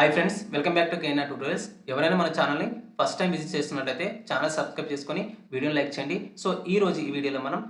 Hi friends welcome back to కేనా tutorials ఎవరైనా మన ఛానల్ని ఫస్ట్ టైం విజిట్ చేస్తున్నట్లయితే ఛానల్ సబ్స్క్రైబ్ చేసుకొని వీడియోని లైక్ చేయండి. సో ఈ రోజు ఈ వీడియోలో మనం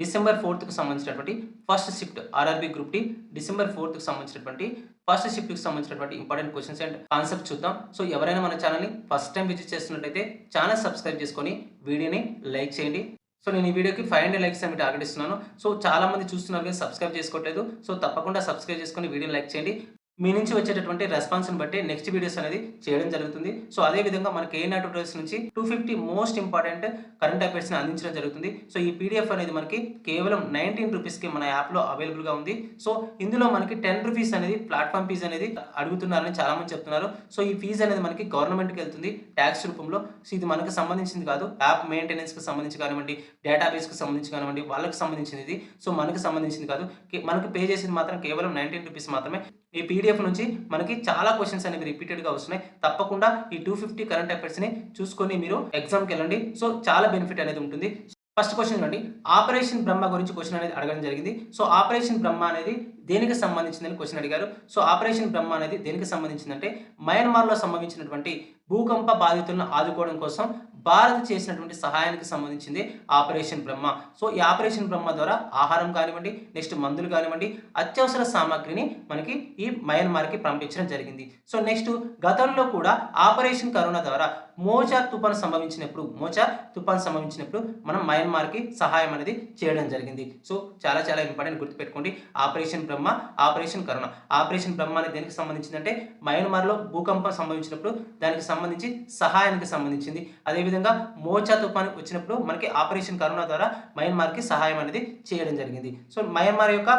డిసెంబర్ ఫోర్త్కి సంబంధించినటువంటి first shift RRB group D December ఫోర్త్కి సంబంధించినటువంటి ఫస్ట్ షిఫ్ట్కి సంబంధించినటువంటి ఇంపార్టెంట్ క్వశ్చన్స్ అండ్ కాన్సెప్ట్ చూద్దాం. సో ఎవరైనా మన ఛానల్ని ఫస్ట్ టైం విజిట్ చేస్తున్నట్లయితే ఛానల్ సబ్స్క్రైబ్ చేసుకొని వీడియోని లైక్ చేయండి. సో నేను ఈ వీడియోకి ఫైవ్ హండ్రెడ్ లైక్స్ అని టార్గెట్ ఇస్తున్నాను. సో చాలా మంది చూస్తున్నారు కానీ సబ్స్క్రైబ్ చేసుకోవట్లేదు. సో తప్పకుండా సబ్స్క్రైబ్ చేసుకొని వీడియోని లైక్ చేయండి. మీ నుంచి వచ్చేటటువంటి రెస్పాన్స్ని బట్టి నెక్స్ట్ వీడియోస్ అనేది చేయడం జరుగుతుంది. సో అదే విధంగా మనకి ఏ నాట్ ట్యూటోరియల్స్ నుంచి two fifty most important current అఫైర్స్ని అందించడం జరుగుతుంది. సో ఈ పీడిఎఫ్ అనేది మనకి కేవలం నైన్టీన్ రూపీస్కి మన యాప్లో అవైలబుల్గా ఉంది. సో ఇందులో మనకి టెన్ రూపీస్ అనేది ప్లాట్ఫామ్ ఫీజు అనేది అడుగుతున్నారని చాలామంది చెప్తున్నారు. సో ఈ ఫీజు అనేది మనకి గవర్నమెంట్కి వెళ్తుంది ట్యాక్స్ రూపంలో. సో ఇది మనకు సంబంధించింది కాదు. యాప్ మెయింటెనెన్స్కి సంబంధించి కానివ్వండి డేటాబేస్కి సంబంధించి కానివ్వండి వాళ్ళకి సంబంధించింది ఇది సో మనకు సంబంధించింది కాదు. మనకు పే చేసింది మాత్రం కేవలం నైన్టీన్ రూపీస్ మాత్రమే. ఈ పీడిఎఫ్ నుంచి మనకి చాలా క్వశ్చన్స్ అనేవి రిపీటెడ్గా వస్తున్నాయి. తప్పకుండా ఈ టూ ఫిఫ్టీ కరెంట్ అఫైర్స్ని చూసుకొని మీరు ఎగ్జామ్కి వెళ్ళండి. సో చాలా బెనిఫిట్ అనేది ఉంటుంది. ఫస్ట్ క్వశ్చన్ అండి ఆపరేషన్ బ్రహ్మ గురించి క్వశ్చన్ అనేది అడగడం జరిగింది. సో ఆపరేషన్ బ్రహ్మ అనేది దేనికి సంబంధించిందని క్వశ్చన్ అడిగారు. సో ఆపరేషన్ బ్రహ్మ అనేది దేనికి సంబంధించిందంటే మయన్మార్లో సంభవించినటువంటి భూకంప బాధితులను ఆదుకోవడం కోసం భారత్ చేసినటువంటి సహాయానికి సంబంధించింది ఆపరేషన్ బ్రహ్మ. సో ఈ ఆపరేషన్ బ్రహ్మ ద్వారా ఆహారం కానివ్వండి నెక్స్ట్ మందులు కానివ్వండి అత్యవసర సామాగ్రిని మనకి ఈ మయన్మార్కి పంపించడం జరిగింది. సో నెక్స్ట్ గతంలో కూడా ఆపరేషన్ కరోనా ద్వారా మోచా తుఫాన్ సంభవించినప్పుడు మోచా తుఫాన్ సంభవించినప్పుడు మనం మయన్మార్కి సహాయం అనేది చేయడం జరిగింది. సో చాలా చాలా ఇంపార్టెంట్ గుర్తుపెట్టుకోండి. Operation Brahma operation corona operation Brahma అనేది దేనికి సంబంధించిందంటే మయన్మార్లో భూకంపం సంభవించినప్పుడు దానికి సంబంధించి సహాయానికి సంబంధించింది. అదేవిధంగా మోచా తుఫాన్ వచ్చినప్పుడు మనకి ఆపరేషన్ కరోనా ద్వారా మయన్మార్కి సహాయం అనేది చేయడం జరిగింది. సో మయన్మార్ యొక్క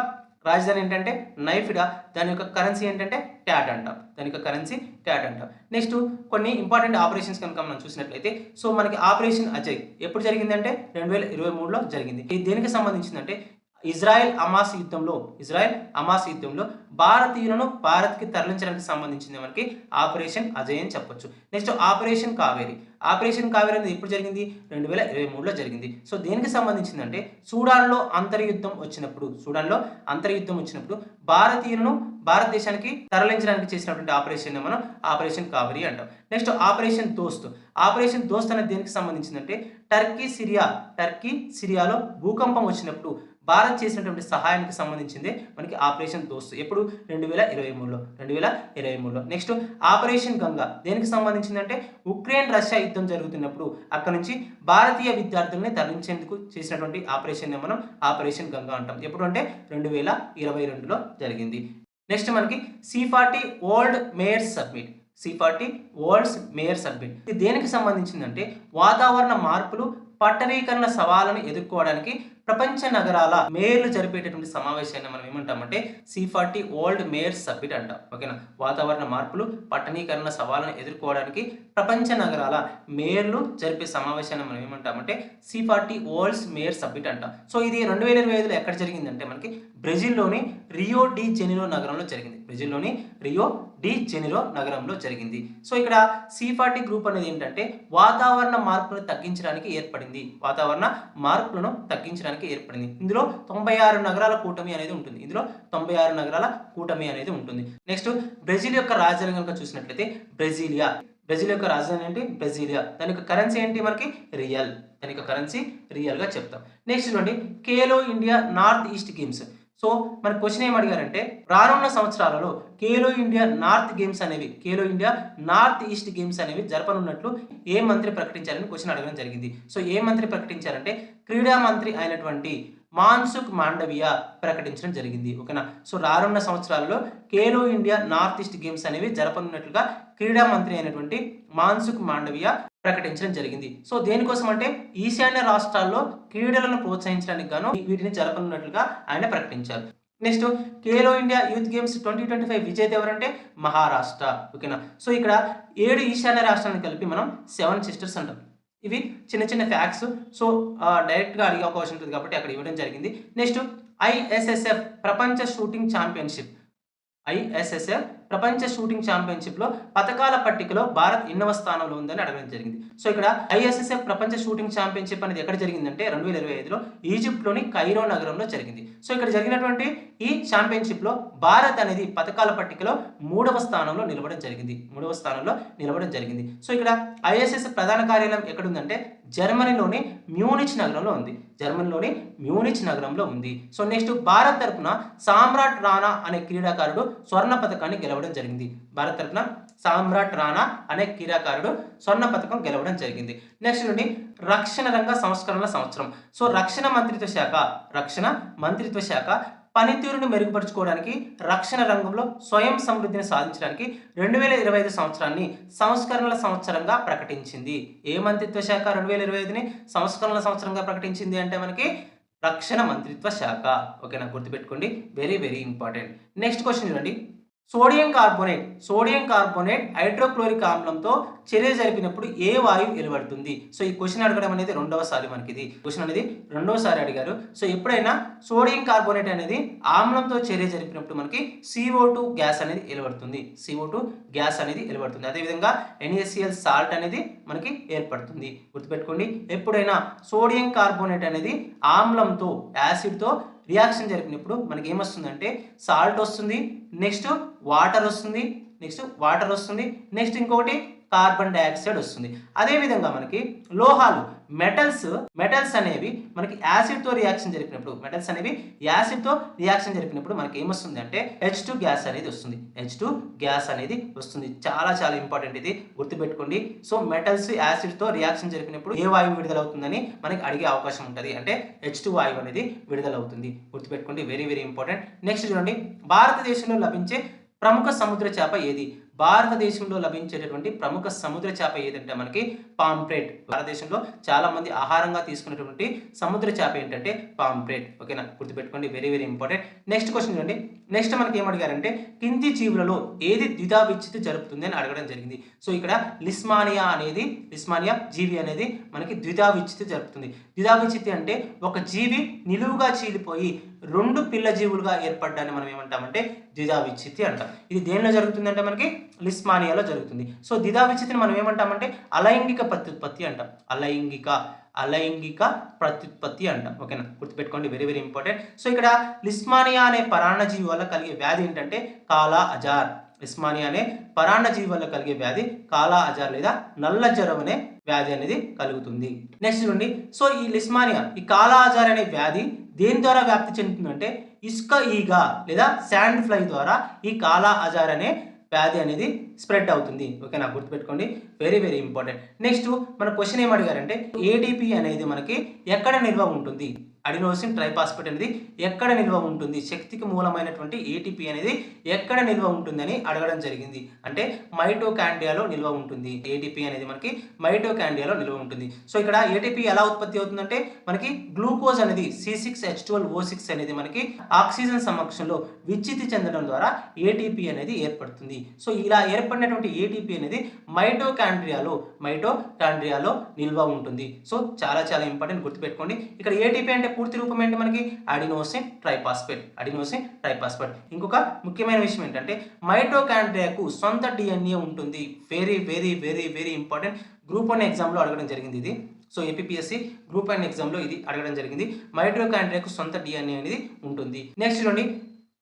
రాజధాని ఏంటంటే నైఫిడా. దాని యొక్క కరెన్సీ ఏంటంటే ట్యాట్ అంటాం. దాని యొక్క కరెన్సీ ట్యాట్ అంటాం. నెక్స్ట్ కొన్ని ఇంపార్టెంట్ ఆపరేషన్స్ కనుక మనం చూసినట్లయితే సో మనకి ఆపరేషన్ అజయ్ ఎప్పుడు జరిగిందంటే రెండు వేల ఇరవై మూడులో జరిగింది. ఇది దేనికి సంబంధించిందంటే ఇజ్రాయెల్ అమాస్ యుద్ధంలో ఇజ్రాయెల్ అమాస్ యుద్ధంలో భారతీయులను భారత్కి తరలించడానికి సంబంధించింది మనకి ఆపరేషన్ అజయ్ అని చెప్పొచ్చు. Next operation Kaveri. Operation Kaveri అనేది ఎప్పుడు జరిగింది? రెండు వేల ఇరవై మూడులో జరిగింది. సో దేనికి సంబంధించిందంటే సూడాన్లో అంతర్యుద్ధం వచ్చినప్పుడు సూడాన్లో అంతర్యుద్ధం వచ్చినప్పుడు భారతీయులను భారతదేశానికి తరలించడానికి చేసినటువంటి ఆపరేషన్ మనం ఆపరేషన్ కావరి అంటాం. నెక్స్ట్ ఆపరేషన్ దోస్త్. ఆపరేషన్ దోస్త్ అనేది దేనికి సంబంధించిందంటే టర్కీ సిరియా టర్కీ సిరియాలో భూకంపం వచ్చినప్పుడు భారత్ చేసినటువంటి సహాయానికి సంబంధించింది మనకి ఆపరేషన్ దోస్త్. ఎప్పుడు? రెండు వేల ఇరవై మూడులో. రెండు వేల ఇరవై మూడులో. నెక్స్ట్ ఆపరేషన్ గంగా దేనికి సంబంధించిందంటే ఉక్రెయిన్ రష్యా యుద్ధం జరుగుతున్నప్పుడు అక్కడ నుంచి భారతీయ విద్యార్థుల్ని తరలించేందుకు చేసినటువంటి ఆపరేషన్ మనం ఆపరేషన్ గంగా అంటాం. ఎప్పుడు అంటే రెండు వేల ఇరవై రెండులో జరిగింది. నెక్స్ట్ మనకి C forty world mayor summit. C forty worlds mayor summit. ఇది దేనికి సంబంధించిందంటే వాతావరణ మార్పులు పట్టణీకరణ సవాళ్ళను ఎదుర్కోవడానికి ప్రపంచ నగరాల మేయర్లు జరిపేటటువంటి సమావేశాన్ని మనం ఏమంటామంటే C forty world mayor summit అంటాం. ఓకేనా? వాతావరణ మార్పులు పట్టణీకరణ సవాళ్ళను ఎదుర్కోవడానికి ప్రపంచ నగరాల మేయర్లు జరిపే సమావేశాన్ని మనం ఏమంటామంటే C forty worlds mayor summit అంటాం. సో ఇది రెండు వేల ఇరవై ఐదులో ఎక్కడ జరిగిందంటే మనకి బ్రెజిల్లోని రియో డి జెనిరో నగరంలో జరిగింది. బ్రెజిల్లోని రియో డి జెనిరో నగరంలో జరిగింది. సో ఇక్కడ సి ఫార్టీ గ్రూప్ అనేది ఏంటంటే వాతావరణ మార్పులను తగ్గించడానికి ఏర్పడింది. వాతావరణ మార్పులను తగ్గించడానికి ఏర్పడింది. ఇందులో తొంభై ఆరు నగరాల కూటమి అనేది ఉంటుంది. ఇందులో తొంభై ఆరు నగరాల కూటమి అనేది ఉంటుంది. నెక్స్ట్ బ్రెజిల్ యొక్క రాజధాని కనుక చూసినట్లయితే బ్రెజిలియా. బ్రెజిల్ యొక్క రాజధాని ఏంటి? బ్రెజిలియా. దాని యొక్క కరెన్సీ ఏంటి మనకి? రియల్. దాని యొక్క కరెన్సీ రియల్గా చెప్తాం. నెక్స్ట్ చూడండి Khelo India North East games. So మన క్వశ్చన్ ఏం అడిగారంటే రానున్న సంవత్సరాలలో ఖేలో ఇండియా నార్త్ గేమ్స్ అనేవి Khelo India North East games అనేవి జరపనున్నట్లు ఏ మంత్రి ప్రకటించారని క్వశ్చన్ అడగడం జరిగింది. సో ఏ మంత్రి ప్రకటించారంటే క్రీడా మంత్రి అయినటువంటి మాన్సుక్ మాండవియా ప్రకటించడం జరిగింది. ఓకేనా? సో రానున్న సంవత్సరాల్లో Khelo India North East games అనేవి జరపనున్నట్లుగా క్రీడా మంత్రి అయినటువంటి మాన్సుక్ మాండవియా ప్రకటించడం జరిగింది. సో దేనికోసం అంటే ఈశాన్య రాష్ట్రాల్లో క్రీడలను ప్రోత్సహించడానికి గాను వీటిని జరపనున్నట్లుగా ఆయన ప్రకటించారు. Next Khelo India youth games twenty twenty five విజేత ఎవరంటే మహారాష్ట్ర. ఓకేనా? సో ఇక్కడ ఏడు ఈశాన్య రాష్ట్రాలను కలిపి మనం సెవెన్ సిస్టర్స్ అంటాం. ఇవి చిన్న చిన్న ఫ్యాక్ట్స్. సో డైరెక్ట్గా అడిగే అవకాశం ఉంటుంది కాబట్టి అక్కడ ఇవ్వడం జరిగింది. నెక్స్ట్ ఐఎస్ఎస్ఎఫ్ ప్రపంచ షూటింగ్ ఛాంపియన్షిప్. ఐఎస్ఎస్ఎఫ్ ప్రపంచ షూటింగ్ ఛాంపియన్షిప్లో పథకాల పట్టికలో భారత్ ఎన్నవ స్థానంలో ఉందని అడగడం జరిగింది. సో ఇక్కడ ఐఎస్ఎస్ఎఫ్ ప్రపంచ షూటింగ్ ఛాంపియన్షిప్ అనేది ఎక్కడ జరిగిందంటే రెండు వేల ఇరవై ఐదులో ఈజిప్ట్లోని కైరో నగరంలో జరిగింది. సో ఇక్కడ జరిగినటువంటి ఈ ఛాంపియన్షిప్లో భారత్ అనేది పథకాల పట్టికలో మూడవ స్థానంలో నిలవడం జరిగింది. మూడవ స్థానంలో నిలవడం జరిగింది. సో ఇక్కడ ఐఎస్ఎస్ ప్రధాన కార్యాలయం ఎక్కడుందంటే జర్మనీలోని మ్యూనిచ్ నగరంలో ఉంది. జర్మనీలోని మ్యూనిచ్ నగరంలో ఉంది. సో నెక్స్ట్ భారత్ తరపున సామ్రాట్ రాణా అనే క్రీడాకారుడు స్వర్ణ పథకాన్ని గెలవడం జరిగింది. భారత్ తరపున సామ్రాట్ రాణా అనే క్రీడాకారుడు స్వర్ణ పథకం గెలవడం జరిగింది. నెక్స్ట్ నుండి రక్షణ రంగ సంస్కరణల సంవత్సరం. సో రక్షణ మంత్రిత్వ శాఖ రక్షణ మంత్రిత్వ శాఖ పనితీరును మెరుగుపరుచుకోవడానికి రక్షణ రంగంలో స్వయం సమృద్ధిని సాధించడానికి రెండు వేల ఇరవై ఐదు సంవత్సరాన్ని సంస్కరణల సంవత్సరంగా ప్రకటించింది. ఏ మంత్రిత్వ శాఖ రెండు వేల ఇరవై ఐదుని సంస్కరణల సంవత్సరంగా ప్రకటించింది అంటే మనకి రక్షణ మంత్రిత్వ శాఖ. ఓకేనా? గుర్తుపెట్టుకోండి. Very very important. Next question చూడండి. Sodium carbonate sodium carbonate hydrochloric ఆమ్లంతో చర్య జరిపినప్పుడు ఏ వాయువు వెలువడుతుంది? సో ఈ క్వశ్చన్ అడగడం అనేది రెండవసారి మనకి ఇది క్వశ్చన్ అనేది రెండవసారి అడిగారు. సో ఎప్పుడైనా సోడియం కార్బోనేట్ అనేది ఆమ్లంతో చర్య జరిపినప్పుడు మనకి సిఓ టూ గ్యాస్ అనేది వెలువడుతుంది. సిఓ టూ గ్యాస్ అనేది వెలువడుతుంది. అదేవిధంగా ఎన్ఎస్సిఎల్ సాల్ట్ అనేది మనకి ఏర్పడుతుంది. గుర్తుపెట్టుకోండి. ఎప్పుడైనా సోడియం కార్బోనేట్ అనేది ఆమ్లంతో యాసిడ్తో రియాక్షన్ జరిపినప్పుడు మనకి ఏమొస్తుందంటే సాల్ట్ వస్తుంది నెక్స్ట్ వాటర్ వస్తుంది నెక్స్ట్ వాటర్ వస్తుంది నెక్స్ట్ ఇంకొకటి కార్బన్ డైఆక్సైడ్ వస్తుంది. అదేవిధంగా మనకి లోహాలు మెటల్స్ మెటల్స్ అనేవి మనకి యాసిడ్తో రియాక్షన్ జరిపినప్పుడు మెటల్స్ అనేవి యాసిడ్తో రియాక్షన్ జరిపినప్పుడు మనకి ఏమొస్తుంది అంటే హెచ్ టూ గ్యాస్ అనేది వస్తుంది. హెచ్ టూ గ్యాస్ అనేది వస్తుంది. చాలా చాలా ఇంపార్టెంట్ ఇది. గుర్తుపెట్టుకోండి. సో మెటల్స్ యాసిడ్తో రియాక్షన్ జరిపినప్పుడు ఏ వాయువు విడుదలవుతుందని మనకి అడిగే అవకాశం ఉంటుంది. అంటే హెచ్ టూ వాయువు అనేది విడుదలవుతుంది. గుర్తుపెట్టుకోండి. వెరీ వెరీ ఇంపార్టెంట్ నెక్స్ట్ చూడండి. భారతదేశంలో లభించే ప్రముఖ సముద్ర చేప ఏది? భారతదేశంలో లభించేటటువంటి ప్రముఖ సముద్ర చేప ఏదంటే మనకి పాంప్రేట్. భారతదేశంలో చాలా మంది ఆహారంగా తీసుకునేటువంటి సముద్ర చేప ఏంటంటే పాంప్రేట్. ఓకేనా? గుర్తుపెట్టుకోండి very very important next question చూడండి. నెక్స్ట్ మనకి ఏమడిగారంటే కింది జీవులలో ఏది ద్విధా విచ్చితి జరుపుతుంది అని అడగడం జరిగింది. సో ఇక్కడ లిస్మానియా అనేది లిస్మానియా జీవి అనేది మనకి ద్విధా విచ్చితి జరుపుతుంది. ద్విధా విచ్చితి అంటే ఒక జీవి నిలువుగా చీలిపోయి రెండు పిల్ల జీవులుగా ఏర్పడ్డాన్ని మనం ఏమంటామంటే ద్విధా అంటాం. ఇది దేనిలో జరుగుతుందంటే మనకి లిస్మానియాలో జరుగుతుంది. సో ద్విధావిచ్చితిని మనం ఏమంటామంటే అలైంగిక ప్రత్యుత్పత్తి అంటాం. అలైంగిక అలైంగిక ప్రత్యుత్పత్తి అంటాం. ఓకేనా? గుర్తుపెట్టుకోండి వెరీ వెరీ ఇంపార్టెంట్ సో ఇక్కడ లిస్మానియా అనే పరాణజీవి వల్ల కలిగే వ్యాధి ఏంటంటే కాలా అజార్. ఇస్మానియా అనే పరాన్నజీవి వల్ల కలిగే వ్యాధి కాలా అజార్ లేదా నల్ల జ్వరం అనే వ్యాధి అనేది కలుగుతుంది. నెక్స్ట్ నుండి సో ఈ లిస్మానియా ఈ కాలా అజార్ అనే వ్యాధి దేని ద్వారా వ్యాప్తి చెందుతుందంటే ఇసుక ఈగ లేదా శాండ్ ఫ్లై ద్వారా ఈ కాలా అజార్ అనే వ్యాధి అనేది స్ప్రెడ్ అవుతుంది. ఓకేనా గుర్తుపెట్టుకోండి. వెరీ వెరీ ఇంపార్టెంట్ నెక్స్ట్ మన క్వశ్చన్ ఏం అడిగారంటే ఏడిపి అనేది మనకి ఎక్కడ నిల్వ ఉంటుంది? అడినోసిన్ ట్రైపాస్పేట్ అనేది ఎక్కడ నిల్వ ఉంటుంది? శక్తికి మూలమైనటువంటి ఏటీపీ అనేది ఎక్కడ నిల్వ ఉంటుందని అడగడం జరిగింది. అంటే మైటోకాండియాలో నిల్వ ఉంటుంది. ఏటీపీ అనేది మనకి మైటోకాండియాలో నిల్వ ఉంటుంది. సో ఇక్కడ ఏటీపీ ఎలా ఉత్పత్తి అవుతుందంటే మనకి గ్లూకోజ్ అనేది C six H twelve O six అనేది మనకి ఆక్సిజన్ సమక్షంలో విచ్చితి చెందడం ద్వారా ఏటీపీ అనేది ఏర్పడుతుంది. సో ఇలా ఏర్పడినటువంటి ఏటీపీ అనేది మైటోకాండ్రియాలో మైటోకాండ్రియాలో నిల్వ ఉంటుంది. సో చాలా చాలా ఇంపార్టెంట్ గుర్తుపెట్టుకోండి. ఇక్కడ ఏటీపీ అంటే పూర్తి రూపం ఏంటి మనకి? అడినోసిన్ ట్రైపాస్పేట్ అడినోసిన్ ట్రైపాస్పేట్ ఇంకొక ముఖ్యమైన విషయం ఏంటంటే మైటోకాండ్రియాకు సొంత డిఎన్ఏ ఉంటుంది. Very very very very important group one ఎగ్జామ్లో అడగడం జరిగింది ఇది. సో ఏపీఎస్సి గ్రూప్ వన్ ఎగ్జామ్లో ఇది అడగడం జరిగింది. మైటోకాండ్రియాకు సొంత డిఎన్ఏ అనేది ఉంటుంది. నెక్స్ట్ చూడండి.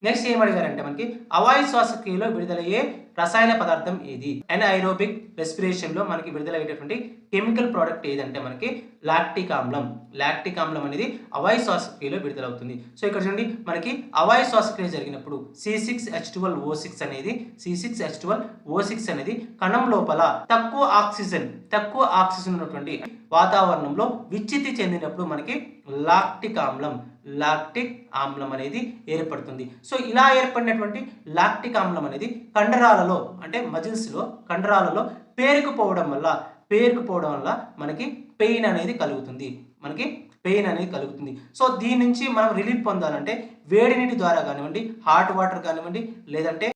నెక్స్ట్ ఏం అడిగారంటే మనకి అవాయు శ్వాసక్రియలో విడుదలయ్యే రసాయన పదార్థం ఏది? అండ్ ఐరోబిక్ రెస్పిరేషన్లో మనకి విడుదలయ్యేటటువంటి కెమికల్ ప్రోడక్ట్ ఏదంటే మనకి లాక్టిక్ ఆమ్లం లాక్టిక్ ఆమ్లం అనేది అవాయు శ్వాసక్రియలో విడుదలవుతుంది. సో ఇక్కడ చూడండి మనకి అవాయు శ్వాసక్రియ జరిగినప్పుడు C six H twelve O six అనేది C six H twelve O six అనేది కణం లోపల తక్కువ ఆక్సిజన్ తక్కువ ఆక్సిజన్ ఉన్నటువంటి వాతావరణంలో విచ్చితి చెందినప్పుడు మనకి లాక్టిక్ ఆమ్లం లాక్టిక్ ఆమ్లం అనేది ఏర్పడుతుంది. సో ఇలా ఏర్పడినటువంటి లాక్టిక్ ఆమ్లం అనేది కండరాలలో అంటే మజిల్స్లో కండరాలలో పేరుకుపోవడం వల్ల పేరుకుపోవడం వల్ల మనకి పెయిన్ అనేది కలుగుతుంది. మనకి పెయిన్ అనేది కలుగుతుంది. సో దీని నుంచి మనం రిలీఫ్ పొందాలంటే వేడి నీటి ద్వారా కానివ్వండి హాట్ వాటర్ కానివ్వండి లేదంటే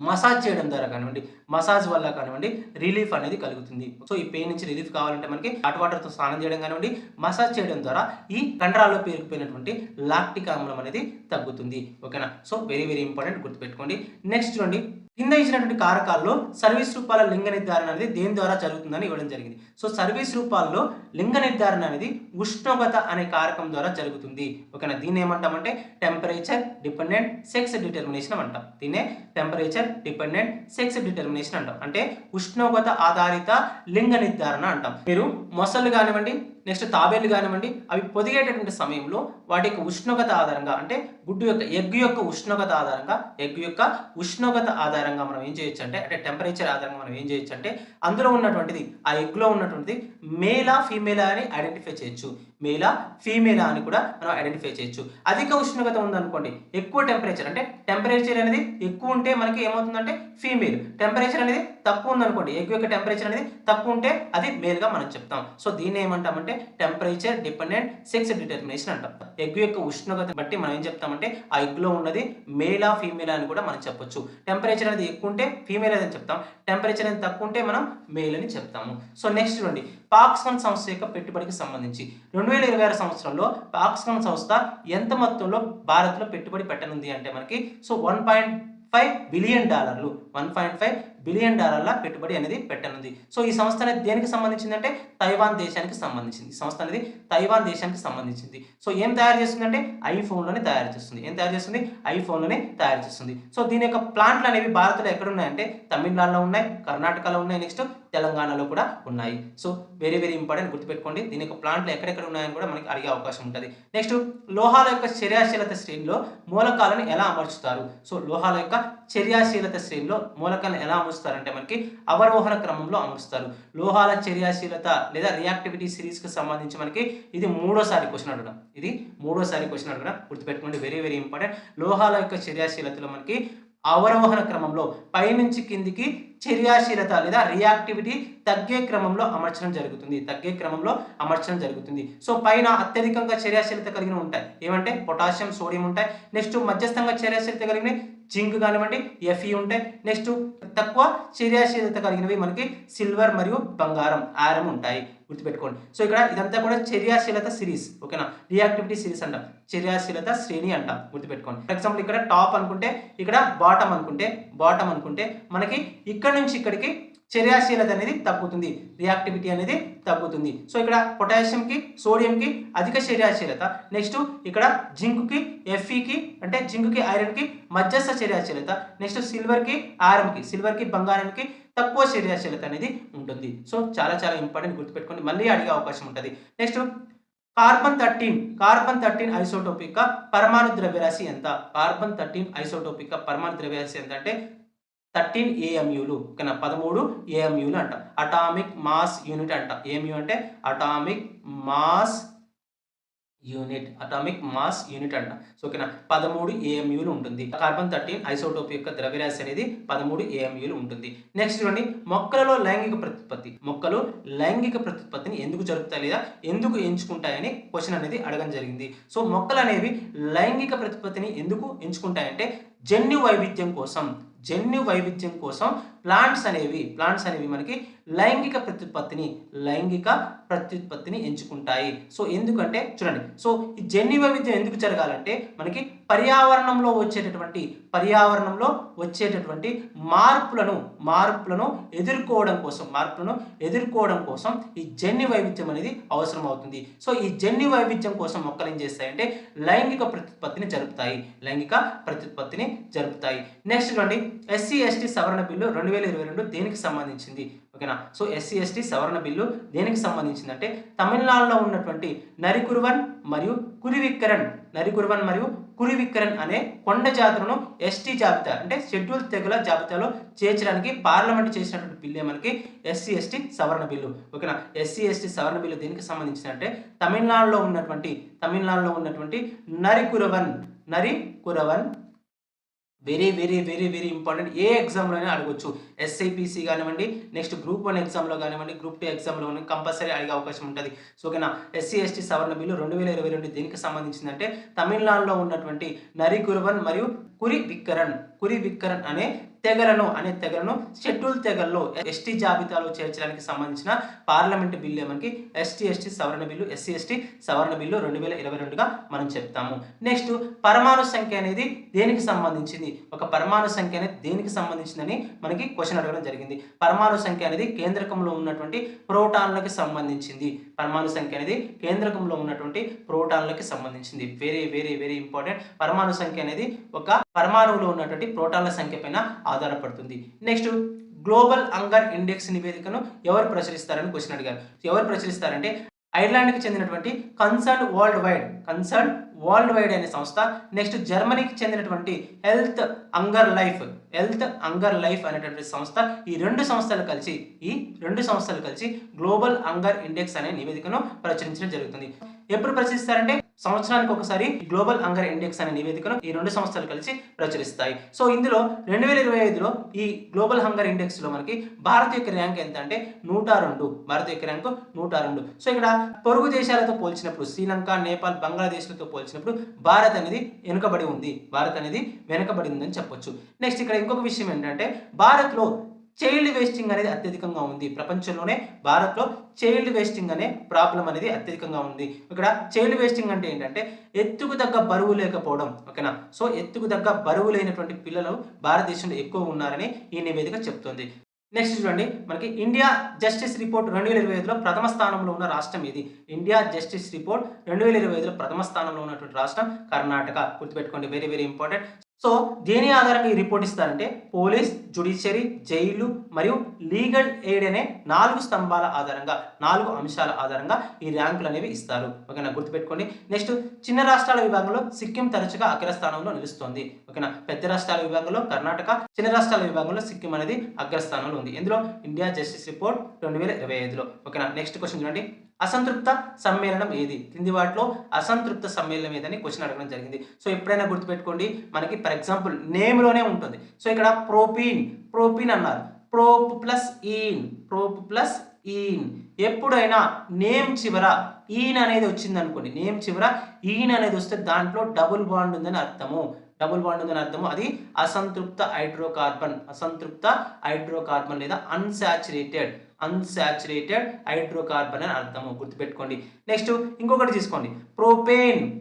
మసాజ్ చేయడం ద్వారా కానివ్వండి మసాజ్ వల్ల కానివ్వండి రిలీఫ్ అనేది కలుగుతుంది. సో ఈ పెయిన్ నుంచి రిలీఫ్ కావాలంటే మనకి హాట్ వాటర్తో స్నానం చేయడం కానివ్వండి మసాజ్ చేయడం ద్వారా ఈ కండరాల్లో పేరుకుపోయినటువంటి లాక్టిక్ ఆమ్లం అనేది తగ్గుతుంది. ఓకేనా? సో వెరీ వెరీ ఇంపార్టెంట్ గుర్తుపెట్టుకోండి. నెక్స్ట్ చూడండి. కింద ఇచ్చినటువంటి కారకాల్లో సర్వీస్ రూపాల లింగ నిర్ధారణ అనేది దేని ద్వారా జరుగుతుందని ఇవ్వడం జరిగింది. సో సర్వీస్ రూపాల్లో లింగ నిర్ధారణ అనేది ఉష్ణోగ్రత అనే కారకం ద్వారా జరుగుతుంది. ఓకేనా? దీన్ని ఏమంటామంటే టెంపరేచర్ డిపెండెంట్ సెక్స్ డిటర్మినేషన్ అంటాం. దీన్నే టెంపరేచర్ డిపెండెంట్ సెక్స్ డిటర్మినేషన్ అంటాం. అంటే ఉష్ణోగ్రత ఆధారిత లింగ నిర్ధారణ అంటాం. మీరు మొసళ్ళు కానివ్వండి నెక్స్ట్ తాబేలు కానివ్వండి అవి పొదిగేటటువంటి సమయంలో వాటి యొక్క ఉష్ణోగ్రత ఆధారంగా అంటే గుడ్డు యొక్క ఎగ్ యొక్క ఉష్ణోగ్రత ఆధారంగా ఎగ్ యొక్క ఉష్ణోగ్రత ఆధారంగా మనం ఏం చేయొచ్చు అంటే అంటే టెంపరేచర్ ఆధారంగా మనం ఏం చేయొచ్చు అంటే అందులో ఉన్నటువంటిది ఆ ఎగ్లో ఉన్నటువంటిది మేలా ఫీమేలా అని ఐడెంటిఫై చేయొచ్చు. మేలా ఫీమేలా అని కూడా మనం ఐడెంటిఫై చేయొచ్చు. అధిక ఉష్ణోగ్రత ఉందనుకోండి ఎక్కువ టెంపరేచర్ అంటే టెంపరేచర్ అనేది ఎక్కువ ఉంటే మనకి ఏమవుతుందంటే ఫీమేల్ టెంపరేచర్ అనేది తక్కువ ఉందనుకోండి ఎగ్ యొక్క టెంపరేచర్ అనేది తక్కువ ఉంటే అది మేల్గా మనం చెప్తాం. సో దీన్ని ఏమంటామంటే టెంపరేచర్ డిపెండెంట్ సెక్స్ డిటర్మినేషన్ అంటాం. ఎగ్ యొక్క ఉష్ణోగ్రత బట్టి మనం ఏం చెప్తామంటే ఆ ఎగ్లో ఉన్నది మేలా ఫీమేలా అని కూడా మనం చెప్పొచ్చు. టెంపరేచర్ అనేది ఎక్కువ ఉంటే ఫీమేల్ అని చెప్తాం. టెంపరేచర్ అనేది తక్కువ ఉంటే మనం మేల్ అని చెప్తాము. సో నెక్స్ట్ చూడండి. పాక్స్కాన్ సంస్థ యొక్క పెట్టుబడికి సంబంధించి. రెండు వేల ఇరవై ఆరు సంవత్సరంలో పాక్స్కాన్ సంస్థ ఎంత మొత్తంలో భారత్లో పెట్టుబడి పెట్టనుంది అంటే మనకి so one point five billion డాలర్లు. వన్ పాయింట్ ఫైవ్ బిలియన్ డాలర్ల పెట్టుబడి అనేది పెట్టనుంది. సో ఈ సంస్థ అనేది దేనికి సంబంధించిందంటే తైవాన్ దేశానికి సంబంధించింది. ఈ సంస్థ అనేది తైవాన్ దేశానికి సంబంధించింది. సో ఏం తయారు చేస్తుందంటే ఐఫోన్లోనే తయారు చేస్తుంది. ఏం తయారు చేస్తుంది? ఐఫోన్లోనే తయారు చేస్తుంది. సో దీని యొక్క ప్లాంట్లు అనేవి భారత్లో ఎక్కడ ఉన్నాయంటే తమిళనాడులో ఉన్నాయి కర్ణాటకలో ఉన్నాయి నెక్స్ట్ తెలంగాణలో కూడా ఉన్నాయి. సో వెరీ వెరీ ఇంపార్టెంట్ గుర్తుపెట్టుకోండి. దీని యొక్క ప్లాంట్లు ఎక్కడెక్కడ ఉన్నాయని కూడా మనకి అడిగే అవకాశం ఉంటుంది. నెక్స్ట్ లోహాల యొక్క చర్యాశీలత శ్రేణిలో మూలకాలను ఎలా అమర్చుతారు? సో లోహాల యొక్క చర్యాశీలత శ్రేణిలో మూలకాలను ఎలా అమరుస్తారంటే మనకి అవరోహణ క్రమంలో అమరుస్తారు. లోహాల చర్యాశీలత లేదా రియాక్టివిటీ సిరీస్కి సంబంధించి మనకి ఇది మూడోసారి క్వశ్చన్ అడగడం. ఇది మూడోసారి క్వశ్చన్ అడగడం గుర్తుపెట్టుకోండి. వెరీ వెరీ ఇంపార్టెంట్ లోహాల యొక్క చర్యాశీలతలో మనకి అవరోహణ క్రమంలో పైనుంచి కిందికి చర్యాశీలత లేదా రియాక్టివిటీ తగ్గే క్రమంలో అమర్చడం జరుగుతుంది. తగ్గే క్రమంలో అమర్చడం జరుగుతుంది. సో పైన అత్యధికంగా చర్యాశీలత కలిగిన ఉంటాయి. ఏమంటే? పొటాషియం సోడియం ఉంటాయి. నెక్స్ట్ మధ్యస్థంగా చర్యాశీలత కలిగిన జింక్ కానివ్వండి ఎఫ్ఈ ఉంటాయి నెక్స్ట్ తక్కువ చర్యాశీలత కలిగినవి మనకి సిల్వర్ మరియు బంగారం ఆరం ఉంటాయి. గుర్తుపెట్టుకోండి. సో ఇక్కడ ఇదంతా కూడా చర్యాశీలత సిరీస్ ఓకేనా? రియాక్టివిటీ సిరీస్ అంటాం. చర్యాశీలత శ్రేణి అంటాం. గుర్తుపెట్టుకోండి. ఫర్ ఎగ్జాంపుల్ ఇక్కడ టాప్ అనుకుంటే ఇక్కడ బాటమ్ అనుకుంటే బాటమ్ అనుకుంటే మనకి ఇక్కడ నుంచి ఇక్కడికి చర్యాశీలత అనేది తగ్గుతుంది. రియాక్టివిటీ అనేది తగ్గుతుంది. సో ఇక్కడ పొటాషియంకి సోడియంకి అధిక చర్యాశీలత. నెక్స్ట్ ఇక్కడ జింక్కి ఎఫ్ఈకి అంటే జింక్కి ఐరన్కి మధ్యస్థ చర్యాశీలత. నెక్స్ట్ సిల్వర్కి ఆరంకి సిల్వర్కి బంగారానికి తక్కువ చర్యాశీలత అనేది ఉంటుంది. సో చాలా చాలా ఇంపార్టెంట్ గుర్తుపెట్టుకోండి. మళ్ళీ అడిగే అవకాశం ఉంటుంది. Next carbon thirteen carbon thirteen isotopic పరమాణు ద్రవ్యరాశి ఎంత? కార్బన్ థర్టీన్ ఐసోటోపిక్ పరమాణు ద్రవ్యరాశి ఎంత అంటే థర్టీన్ ఏఎంయులు ఓకేనా? పదమూడు ఏఎంయులు అంట. అటామిక్ మాస్ యూనిట్ అంట. ఏఎంయు అంటే atomic mass unit atomic mass unit అంట. సో ఓకేనా? పదమూడు ఏఎంయులు ఉంటుంది. కార్బన్ థర్టీన్ ఐసోటోప్ యొక్క ద్రవ్యరాశి అనేది పదమూడు ఏఎంయులు ఉంటుంది. నెక్స్ట్ చూడండి. మొక్కలలో లైంగిక ప్రత్యుత్పత్తి మొక్కలు లైంగిక ప్రత్యుత్పత్తిని ఎందుకు జరుపుతాయి లేదా ఎందుకు ఎంచుకుంటాయని క్వశ్చన్ అనేది అడగడం జరిగింది. సో మొక్కలు అనేవి లైంగిక ప్రతిపత్తిని ఎందుకు ఎంచుకుంటాయంటే జన్యు వైవిధ్యం కోసం జన్యు వైవిధ్యం కోసం ప్లాంట్స్ అనేవి ప్లాంట్స్ అనేవి మనకి లైంగిక ప్రత్యుత్పత్తిని లైంగిక ప్రత్యుత్పత్తిని ఎంచుకుంటాయి. సో ఎందుకంటే చూడండి సో ఈ జన్యు వైవిధ్యం ఎందుకు జరగాలంటే మనకి పర్యావరణంలో వచ్చేటటువంటి పర్యావరణంలో వచ్చేటటువంటి మార్పులను మార్పులను ఎదుర్కోవడం కోసం మార్పులను ఎదుర్కోవడం కోసం ఈ జన్యు వైవిధ్యం అనేది అవసరం అవుతుంది సో ఈ జన్యు వైవిధ్యం కోసం మొక్కలు ఏం చేస్తాయంటే లైంగిక ప్రత్యుత్పత్తిని జరుపుతాయి. లైంగిక ప్రత్యుత్పత్తిని జరుపుతాయి. నెక్స్ట్ చూడండి ఎస్సీ ఎస్టీ సవరణ బిల్లు రెండు వేల ఇరవై రెండు దేనికి సంబంధించింది? ఓకేనా? సో ఎస్సీ ఎస్టీ సవరణ బిల్లు దేనికి సంబంధించిందంటే తమిళనాడులో ఉన్నటువంటి నరికురువన్ మరియు కురివిక్కరన్ నరికురువన్ మరియు పురివిక్రన్ అనే కొండ జాతులను ఎస్టీ జాబితా అంటే షెడ్యూల్ తెగుల జాబితాలో చేర్చడానికి పార్లమెంట్ చేసినటువంటి బిల్లే మనకి? ఎస్సీ ఎస్టీ సవరణ బిల్లు. ఓకేనా? ఎస్సీ ఎస్టీ సవరణ బిల్లు దీనికి సంబంధించినట్టే తమిళనాడులో ఉన్నటువంటి తమిళనాడులో ఉన్నటువంటి Narikuravan Narikuravan very very very very important. ఏ ఎగ్జామ్లోనే అడగొచ్చు. ఎస్ఐపిసి కానివ్వండి నెక్స్ట్ గ్రూప్ వన్ ఎగ్జామ్లో కానివ్వండి గ్రూప్ టూ ఎగ్జామ్లో కంపల్సరీ అడిగే అవకాశం ఉంటుంది. సో ఓకేనా? ఎస్సీ ఎస్టీ సవరణ బిల్లు రెండు వేల ఇరవై రెండు దేనికి సంబంధించిందంటే తమిళనాడులో ఉన్నటువంటి నరికురవన్ మరియు కురి విక్కరన్ కురి విక్కరన్ అనే తెగలను అనే తెగలను షెడ్యూల్ తెగల్లో ఎస్టీ జాబితాలో చేర్చడానికి సంబంధించిన పార్లమెంట్ బిల్లు మనకి ఎస్టీ ఎస్టీ సవరణ బిల్లు ఎస్సీ ఎస్టీ సవరణ బిల్లు రెండు వేల ఇరవై రెండుగా మనం చెప్తాము. నెక్స్ట్ పరమాణు సంఖ్య అనేది దేనికి సంబంధించింది? ఒక పరమాణు సంఖ్య అనేది దేనికి సంబంధించిందని మనకి క్వశ్చన్ అడగడం జరిగింది. పరమాణు సంఖ్య అనేది కేంద్రకంలో ఉన్నటువంటి ప్రోటాన్లకి సంబంధించింది. పరమాణు సంఖ్య అనేది కేంద్రకంలో ఉన్నటువంటి ప్రోటాన్లకి సంబంధించింది. వెరీ వెరీ వెరీ ఇంపార్టెంట్ పరమాణు సంఖ్య అనేది ఒక పరమాణువులో ఉన్నటువంటి ప్రోటాన్ల సంఖ్య పైన ఆధారపడుతుంది. నెక్స్ట్ గ్లోబల్ అంగర్ ఇండెక్స్ నివేదికను ఎవరు ప్రచురిస్తారని క్వశ్చన్ అడిగారు. ఎవరు ప్రచురిస్తారంటే ఐర్లాండ్కి చెందినటువంటి concern world wide concern world wide అనే సంస్థ నెక్స్ట్ జర్మనీకి చెందినటువంటి health hunger life health hunger life అనేటువంటి సంస్థ ఈ రెండు సంస్థలు కలిసి ఈ రెండు సంస్థలు కలిసి గ్లోబల్ అంగర్ ఇండెక్స్ అనే నివేదికను ప్రచురించడం జరుగుతుంది. ఎప్పుడు ప్రచురిస్తారంటే సంవత్సరానికి ఒకసారి గ్లోబల్ అంగర్ ఇండెక్స్ అనే నివేదికను ఈ రెండు సంస్థలు కలిసి ప్రచురిస్తాయి. సో ఇందులో రెండు వేల ఇరవై ఐదులో ఈ గ్లోబల్ హంగర్ ఇండెక్స్లో మనకి భారత్ యొక్క ర్యాంక్ ఎంత అంటే నూట రెండు. భారత్ యొక్క ర్యాంకు నూట రెండు. సో ఇక్కడ పొరుగు దేశాలతో పోల్చినప్పుడు శ్రీలంక నేపాల్ బంగ్లాదేశ్లతో పోల్చినప్పుడు భారత్ అనేది వెనుకబడి ఉంది. భారత్ అనేది వెనుకబడి ఉందని చెప్పొచ్చు. నెక్స్ట్ ఇక్కడ ఇంకొక విషయం ఏంటంటే భారత్లో చైల్డ్ వేస్టింగ్ అనేది అత్యధికంగా ఉంది. ప్రపంచంలోనే భారత్లో చైల్డ్ వేస్టింగ్ అనే ప్రాబ్లం అనేది అత్యధికంగా ఉంది. ఇక్కడ చైల్డ్ వేస్టింగ్ అంటే ఏంటంటే ఎత్తుకు తగ్గ బరువు లేకపోవడం ఓకేనా? సో ఎత్తుకు తగ్గ బరువు లేనటువంటి పిల్లలు భారతదేశంలో ఎక్కువ ఉన్నారని ఈ నివేదిక చెప్తుంది. నెక్స్ట్ చూడండి. మనకి ఇండియా జస్టిస్ రిపోర్ట్ రెండు వేల ఇరవై ఐదులో ప్రథమ స్థానంలో ఉన్న రాష్ట్రం ఇది ఇండియా జస్టిస్ రిపోర్ట్ రెండు వేల ఇరవై ఐదులో ప్రథమ స్థానంలో ఉన్నటువంటి రాష్ట్రం కర్ణాటక. గుర్తుపెట్టుకోండి. వెరీ వెరీ ఇంపార్టెంట్ సో దేని ఆధారంగా ఈ రిపోర్ట్ ఇస్తారంటే పోలీస్ జుడిషియరీ జైలు మరియు లీగల్ ఎయిడ్ అనే నాలుగు స్తంభాల ఆధారంగా నాలుగు అంశాల ఆధారంగా ఈ ర్యాంకులు అనేవి ఇస్తారు. ఓకేనా? గుర్తుపెట్టుకోండి. నెక్స్ట్ చిన్న రాష్ట్రాల విభాగంలో సిక్కిం తరచుగా అగ్రస్థానంలో నిలుస్తుంది. ఓకేనా? పెద్ద రాష్ట్రాల విభాగంలో కర్ణాటక చిన్న రాష్ట్రాల విభాగంలో సిక్కిం అనేది అగ్రస్థానంలో ఉంది. ఇందులో ఇండియా జస్టిస్ రిపోర్ట్ రెండు వేల ఇరవై ఐదులో. ఓకేనా? నెక్స్ట్ క్వశ్చన్ చూడండి. అసంతృప్త సమ్మేళనం ఏది? కింది వాటిలో అసంతృప్త సమ్మేళనం ఏదని క్వశ్చన్ అడగడం జరిగింది. సో ఎప్పుడైనా గుర్తుపెట్టుకోండి మనకి ఫర్ ఎగ్జాంపుల్ నేమ్లోనే ఉంటుంది. సో ఇక్కడ ప్రోపీన్ ప్రోపీన్ అన్నారు. Prop plus ene prop plus ene ఎప్పుడైనా నేమ్ చివర ఈన్ అనేది వచ్చింది అనుకోండి నేమ్ చివర ఈన్ అనేది వస్తే దాంట్లో డబుల్ బాండ్ ఉందని అర్థము. డబుల్ బాండ్ ఉందని అర్థము. అది అసంతృప్త హైడ్రోకార్బన్. అసంతృప్త హైడ్రోకార్బన్ లేదా అన్సాచురేటెడ్. అన్సాచురేటెడ్ హైడ్రోకార్బన్ అని అర్థము. గుర్తుపెట్టుకోండి. నెక్స్ట్ ఇంకొకటి తీసుకోండి. ప్రోపేన్.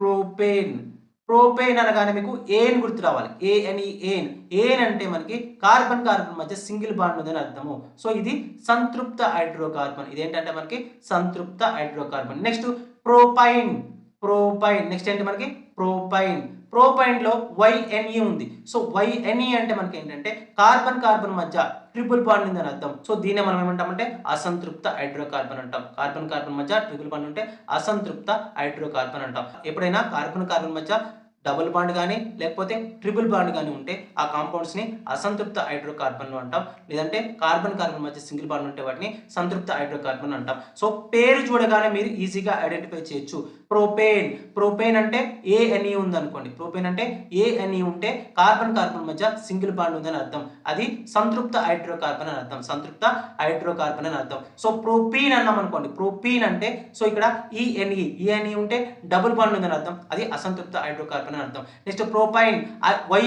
ప్రోపేన్. ప్రోపేన్ అనగానే మీకు ఏన్ గుర్తు రావాలి. ఏ ఏన్ ఏన్ అంటే మనకి కార్బన్ కార్బన్ మధ్య సింగిల్ బాండ్ ఉందని అర్థము. సో ఇది సంతృప్త హైడ్రోకార్బన్. ఇదేంటంటే మనకి సంతృప్త hydrocarbon. Next propyne. Propyne. Next ఏంటి మనకి? ప్రోపైన్. ప్రోపైన్లో వైఎన్ఈ ఉంది. సో వైఎన్ఈ అంటే మనకి ఏంటంటే కార్బన్ కార్బన్ మధ్య ట్రిపుల్ బాండ్ ఉందని అర్థం. సో దీన్ని మనం ఏమంటామంటే అసంతృప్త హైడ్రోకార్బన్ అంటాం. కార్బన్ కార్బన్ మధ్య ట్రిపుల్ బాండ్ ఉంటే అసంతృప్త హైడ్రోకార్బన్ అంటాం. ఎప్పుడైనా కార్బన్ కార్బన్ మధ్య డబుల్ బాండ్ కానీ లేకపోతే ట్రిపుల్ బాండ్ కానీ ఉంటే ఆ కాంపౌండ్స్ని అసంతృప్త హైడ్రోకార్బన్లు అంటాం. లేదంటే కార్బన్ కార్బన్ మధ్య సింగిల్ బాండ్ ఉంటే వాటిని సంతృప్త హైడ్రోకార్బన్ అంటాం. సో పేరు చూడగానే మీరు ఈజీగా ఐడెంటిఫై చేయొచ్చు. ప్రోపేన్. ప్రోపేన్ అంటే ఏఎన్ఈ ఉందనుకోండి. ప్రోపేన్ అంటే ఏఎన్ఈ ఉంటే కార్బన్ కార్బన్ మధ్య సింగిల్ బాండ్ ఉందని అర్థం. అది సంతృప్త హైడ్రోకార్బన్ అని అర్థం. సంతృప్త హైడ్రోకార్బన్ అని అర్థం. సో ప్రోపీన్ అన్నాం అనుకోండి. ప్రోపీన్ అంటే సో ఇక్కడ ఈఎన్ఈ ఈఎన్ఈ ఉంటే డబుల్ బాండ్ ఉందని అర్థం. అది అసంతృప్త హైడ్రోకార్బన్ అని అర్థం. నెక్స్ట్ ప్రోపైన్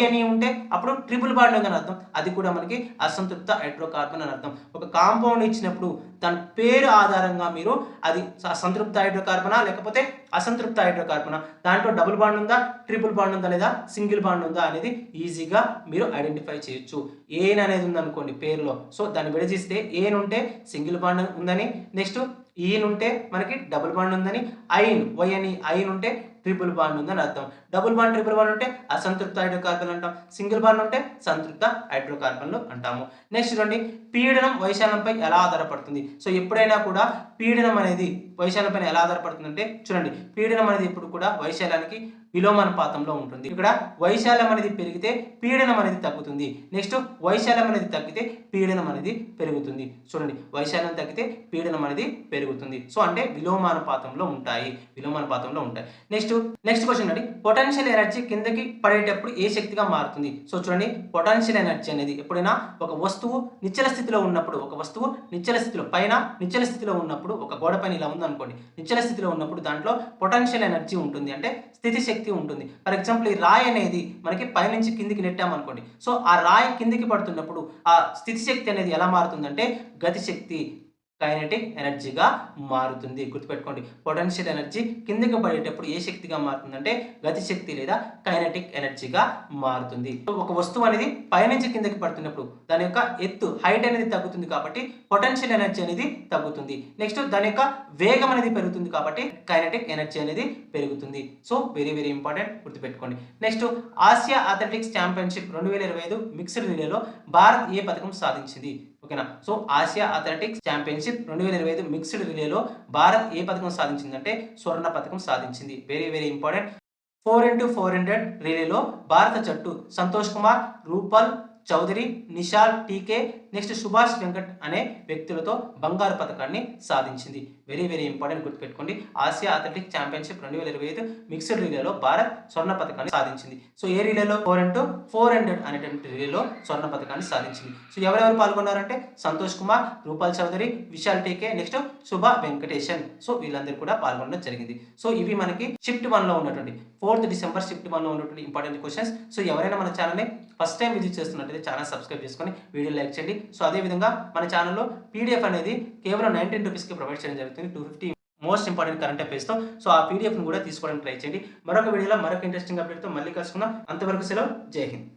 అని ఉంటే అప్పుడు ట్రిపుల్ బాండ్ అని అర్థం. అది కూడా మనకి అసంతృప్త హైడ్రోకార్బన్ అని అర్థం. ఒక కాంపౌండ్ ఇచ్చినప్పుడు దాని పేరు ఆధారంగా మీరు అది సంతృప్త హైడ్రోకార్బనా లేకపోతే అసంతృప్త హైడ్రోకార్బనా దాంట్లో డబుల్ బాండ్ ఉందా ట్రిపుల్ బాండ్ ఉందా లేదా సింగిల్ బాండ్ ఉందా అనేది ఈజీగా మీరు ఐడెంటిఫై చేయొచ్చు. ఏన్ అనేది ఉందనుకోండి పేరులో. సో దాన్ని విడదీస్తే ఏన్ ఉంటే సింగిల్ బాండ్ ఉందని. నెక్స్ట్ ఈన్ e ఉంటే మనకి డబుల్ బాండ్ ఉందని. ఐన్ వై అని ఐన్ ఉంటే ట్రిపుల్ బాండ్ ఉందని అర్థం. డబుల్ బాండ్ ట్రిపుల్ బాండ్ ఉంటే అసంతృప్త హైడ్రోకార్బన్ అంటాం. సింగిల్ బాండ్ ఉంటే సంతృప్త హైడ్రోకార్బన్లు అంటాము. నెక్స్ట్ చూడండి పీడనం వైశాల్యంపై ఎలా ఆధారపడుతుంది? సో ఎప్పుడైనా కూడా పీడనం అనేది వైశాల్యంపై ఎలా ఆధారపడుతుంది అంటే చూడండి పీడనం అనేది ఇప్పుడు కూడా వైశాల్యానికి విలోమానుపాతంలో ఉంటుంది. ఇక్కడ వైశాల్యం అనేది పెరిగితే పీడనం అనేది తగ్గుతుంది. నెక్స్ట్ వైశాల్యం అనేది తగ్గితే పీడనం అనేది పెరుగుతుంది. చూడండి వైశాల్యం తగ్గితే పీడనం అనేది పెరుగుతుంది. సో అంటే విలోమానుపాతంలో ఉంటాయి. విలోమానుపాతంలో ఉంటాయి. నెక్స్ట్ నెక్స్ట్ క్వశ్చన్ అండి. పొటెన్షియల్ పొటెన్షియల్ ఎనర్జీ కిందకి పడేటప్పుడు ఏ శక్తిగా మారుతుంది? సో చూడండి పొటెన్షియల్ ఎనర్జీ అనేది ఎప్పుడైనా ఒక వస్తువు నిచ్చల స్థితిలో ఉన్నప్పుడు ఒక వస్తువు నిచ్చల స్థితిలో పైన నిచ్చల స్థితిలో ఉన్నప్పుడు ఒక గోడ పైన ఇలా ఉందనుకోండి నిచ్చల స్థితిలో ఉన్నప్పుడు దాంట్లో పొటెన్షియల్ ఎనర్జీ ఉంటుంది అంటే స్థితి శక్తి ఉంటుంది. ఫర్ ఎగ్జాంపుల్ ఈ రాయి అనేది మనకి పైనుంచి కిందికి నెట్టామనుకోండి సో ఆ రాయి కిందికి పడుతున్నప్పుడు ఆ స్థితి శక్తి అనేది ఎలా మారుతుందంటే గతిశక్తి కైనటిక్ ఎనర్జీగా మారుతుంది. గుర్తుపెట్టుకోండి. పొటెన్షియల్ ఎనర్జీ కిందకి పడేటప్పుడు ఏ శక్తిగా మారుతుందంటే గతి శక్తి లేదా కైనటిక్ ఎనర్జీగా మారుతుంది. ఒక వస్తువు అనేది పైనుంచి కిందకి పడుతున్నప్పుడు దాని యొక్క ఎత్తు హైట్ అనేది తగ్గుతుంది కాబట్టి పొటెన్షియల్ ఎనర్జీ అనేది తగ్గుతుంది. నెక్స్ట్ దాని యొక్క వేగం అనేది పెరుగుతుంది కాబట్టి కైనటిక్ ఎనర్జీ అనేది పెరుగుతుంది. సో వెరీ వెరీ ఇంపార్టెంట్ గుర్తుపెట్టుకోండి. నెక్స్ట్ ఆసియా అథ్లెటిక్స్ ఛాంపియన్షిప్ రెండు వేల ఇరవై ఐదు మిక్స్డ్ రిలేలో భారత్ ఏ పథకం సాధించింది? ఓకేనా? సో ఆసియా అథ్లెటిక్స్ ఛాంపియన్షిప్ రెండు వేల ఇరవై ఐదు మిక్స్డ్ రిలేలో భారత్ ఏ పథకం సాధించిందంటే స్వర్ణ పథకం సాధించింది. Very very important four into four hundred రిలేలో భారత జట్టు సంతోష్ కుమార్ రూపల్ చౌదరి నిషాల్ టీకే నెక్స్ట్ సుభాష్ వెంకట్ అనే వ్యక్తులతో బంగారు పథకాన్ని సాధించింది. వెరీ వెరీ ఇంపార్టెంట్ గుర్తుపెట్టుకోండి. ఆసియా అథ్లెటిక్ ఛాంపియన్షిప్ రెండు వేల ఇరవై ఐదు మిక్స్డ్ రిలేలో భారత్ స్వర్ణ పథకాన్ని సాధించింది. సో ఏ రిలేలో? ఫోర్ ఇంటూ ఫోర్ హండ్రెడ్ అనేటువంటి రిలేలో స్వర్ణ పథకాన్ని సాధించింది. సో ఎవరెవరు పాల్గొన్నారంటే? Santosh Kumar Rupal Chaudhary Vishal TK next Subha Venkatesan. So వీళ్ళందరూ కూడా పాల్గొనడం జరిగింది. సో ఇవి మనకి షిఫ్ట్ వన్లో ఉన్నటువంటి ఫోర్త్ డిసెంబర్ షిఫ్ట్ వన్లో ఉన్నటువంటి ఇంపార్టెంట్ క్వశ్చన్స్. సో ఎవరైనా మన ఛానల్ని ఫస్ట్ టైం విజిట్ చేస్తున్నట్టయితే ఛానల్ సబ్స్క్రైబ్ చేసుకొని వీడియో లైక్ చేయండి. సో అదేవిధంగా మన ఛానల్లో పీడిఎఫ్ అనేది కేవలం నైన్టీన్ రూపీస్కి ప్రొవైడ్ చేయడం జరుగుతుంది. Two fifty most important current అఫేర్స్తో so ఆ పీడిఎఫ్ను కూడా తీసుకోవడానికి ట్రై చేయండి. మరొక వీడియోలో మరొక ఇంట్రెస్టింగ్ అప్డేట్తో మళ్ళీ కలుసుకుందాం. అంతవరకు సెలవు. జై హింద్.